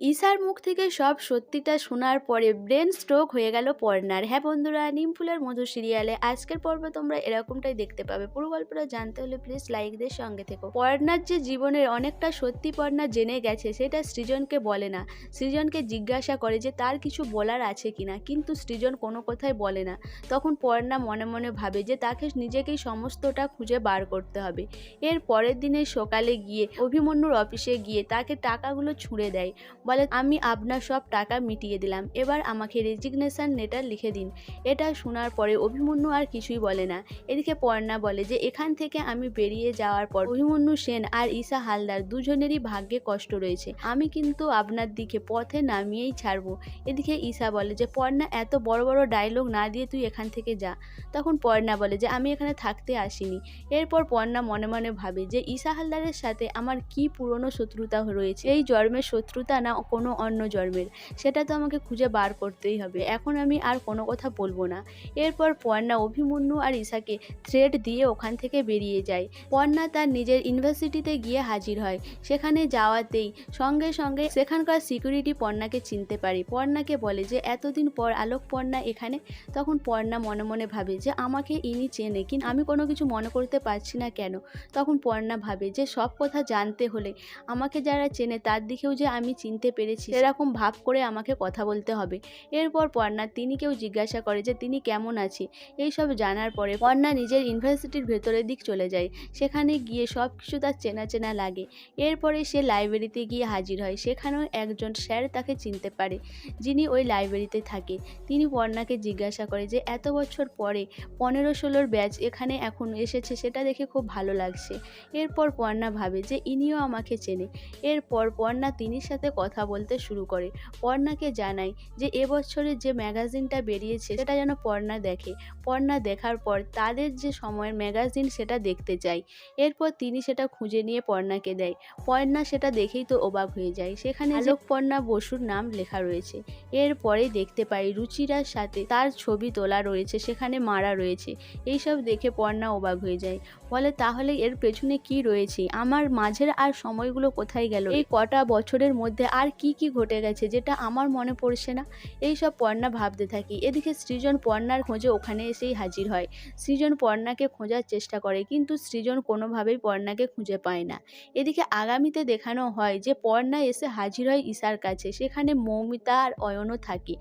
ঈশার মুখ থেকে সব সত্যিটা শোনার পরে ব্রেন স্ট্রোক হয়ে গেল পর্ণার হ্যাঁ বন্ধুরা, নিমফুলের মধু সিরিয়ালে আজকের পর্ব তোমরা এরকমটাই দেখতে পাবে। পুরো গল্পটা জানতে হলে প্লিজ লাইকদের সঙ্গে থেকো। পর্ণার যে জীবনের অনেকটা সত্যি পর্ণা জেনে গেছে, সেটা সৃজনকে বলে না। সৃজনকে জিজ্ঞাসা করে যে তার কিছু বলার আছে কিনা, কিন্তু সৃজন কোনো কথাই বলে না। তখন পর্ণা মনে মনে ভাবে যে তাকে নিজেকেই সমস্তটা খুঁজে বার করতে হবে। এর পরের দিনে সকালে গিয়ে অভিমন্যুর অফিসে গিয়ে তাকে টাকাগুলো ছুঁড়ে দেয়। বলে, আমি আপনার সব টাকা মিটিয়ে দিলাম। এবার আমাকে রেজিগনেশন লেটার লিখে দিন। এটা শোনার পরে অভিমন্যু আর কিছুই বলে না। এদিকে পর্ণা বলে যে, এখান থেকে আমি বেরিয়ে যাওয়ার পর অভিমন্যু সেন আর ঈশা হালদার দুজনেরই ভাগ্যে কষ্ট রয়েছে। আমি কিন্তু আপনার দিকে পথে নামিয়েই ছাড়বো। এদিকে ঈশা বলে যে, পর্ণা, এত বড় বড় ডায়লগ না দিয়ে তুই এখান থেকে যা। তখন পর্ণা বলে যে, আমি এখানে থাকতে আসিনি। এরপর পর্ণা মনে মনে ভাবে যে, ঈশা হালদারের সাথে আমার কি পুরনো শত্রুতা রয়েছে? এই জন্মের শত্রুতা না কোনো অন্য জন্মের। সেটা তো আমাকে খুঁজে বার করতেই হবে। এখন আমি আর কোনো কথা বলব না। এরপর পর্ণা অভিমন্যু আর ঈশাকে থ্রেড দিয়ে ওখান থেকে বেরিয়ে যায়। পর্ণা তার নিজের ইউনিভার্সিটিতে গিয়ে হাজির হয়। সেখানে যাওয়াতেই সঙ্গে সঙ্গে সেখানকার সিকিউরিটি পর্ণাকে চিনতে পারে। পর্ণাকে বলে যে, এতদিন পর আলোক পর্ণা এখানে? তখন পর্ণা মনে মনে ভাবে যে, আমাকে ইনি চেনে, কিন্তু আমি কোনো কিছু মনে করতে পারছি না কেন? তখন পর্ণা ভাবে যে, সব কথা জানতে হলে আমাকে যারা চেনে, তার দিকেও যে আমি চিনতে পেরেছি সেরকম ভাব করে আমাকে কথা বলতে হবে। এরপর পর্ণা, তিনি কেউ জিজ্ঞাসা করে যে তিনি কেমন আছে? এইসব জানার পরে পর্ণা নিজের ইউনিভার্সিটির ভেতরের দিক চলে যায়। সেখানে গিয়ে সব কিছু তার চেনা চেনা লাগে। এরপরে সে লাইব্রেরিতে গিয়ে হাজির হয়। সেখানেও একজন স্যার তাকে চিনতে পারে, যিনি ওই লাইব্রেরিতে থাকে। তিনি পর্ণাকে জিজ্ঞাসা করে যে, এত বছর পরে পনেরো ষোলোর ব্যাচ এখানে এখন এসেছে, সেটা দেখে খুব ভালো লাগছে। এরপর পর্ণা ভাবে যে, ইনিও আমাকে চেনে। এরপর পর্ণা তিনির সাথে কথা বলতে শুরু করে। পর্ণাকে জানায় যে এবছরের যে ম্যাগাজিনটা বেরিয়েছে, সেটা যেন পর্ণা দেখে। পর্ণা দেখার পর তাদের যে সময়ের ম্যাগাজিন, সেটা দেখতে চায়। এরপর তিনি সেটা খুঁজে নিয়ে পর্ণাকে দেয়। পর্ণা সেটা দেখেই তো অবাক হয়ে যায়। সেখানে আলোক পর্ণা বসুর নাম লেখা রয়েছে। এরপরে দেখতে পাই রুচিরার সাথে তার ছবি তোলা রয়েছে, সেখানে মারা রয়েছে। এইসব দেখে পর্ণা অবাক হয়ে যায়। বলে, তাহলে এর পেছনে কি রয়েছে? আমার মাঝের আর সময়গুলো কোথায় গেল? এই কটা বছরের মধ্যে আর কি কি ঘটে গেছে যেটা আমার মনে পড়ছে না, এই সব পর্ণা ভাবতে থাকি। এদিকে সৃজন পর্ণার খোঁজে ওখানে এসেই হাজির হয়। সৃজন পর্ণাকে খোঁজার চেষ্টা করে, কিন্তু সৃজন কোনোভাবেই পর্ণাকে খুঁজে পায় না। এদিকে আগামীতে দেখানো হয় যে পর্ণা এসে হাজির হয় ঈশার কাছে, সেখানে মৌমিতা আর অয়নও থাকে।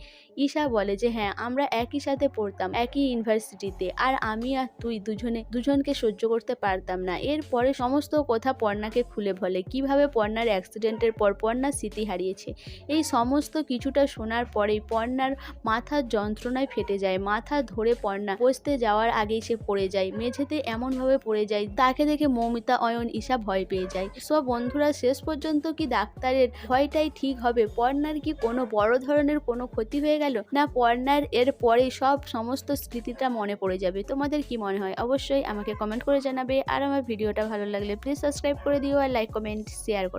ঈশা বলে যে হ্যাঁ আমরা একই সাথে পড়তাম, একই ইউনিভার্সিটিতে, আর আমি আর তুই দুজনে, দুজনকে সহ্য করতে পারতাম না। এরপরে সমস্ত কথা পর্ণাকে খুলে বলে, কীভাবে পর্ণার অ্যাক্সিডেন্টের পর পর্ণা স্মৃতি হারিয়েছে। এই সমস্ত কিছুটা শোনার পরেই পর্ণার মাথার যন্ত্রণায় ফেটে যায়। মাথা ধরে পর্ণা বসতে যাওয়ার আগেই সে পড়ে যায়। মেঝেতে এমনভাবে পড়ে যায়, তাকে দেখে মৌমিতা, অয়ন, ঈশা ভয় পেয়ে যায়। সব বন্ধুরা, শেষ পর্যন্ত কি ডাক্তারের ভয়টাই ঠিক হবে? পর্ণার কি কোনো বড় ধরনের কোনো ক্ষতি হয়ে গেল? না পর্ণার এর পরে সব সমস্ত স্মৃতিটা মনে পড়ে যাবে? তোমাদের কি মনে হয়? অবশ্যই আমাকে কমেন্ট করে জানাবে। আর আমার ভিডিওটা ভালো লাগলে প্লিজ সাবস্ক্রাইব করে দিও আর লাইক কমেন্ট শেয়ার করো।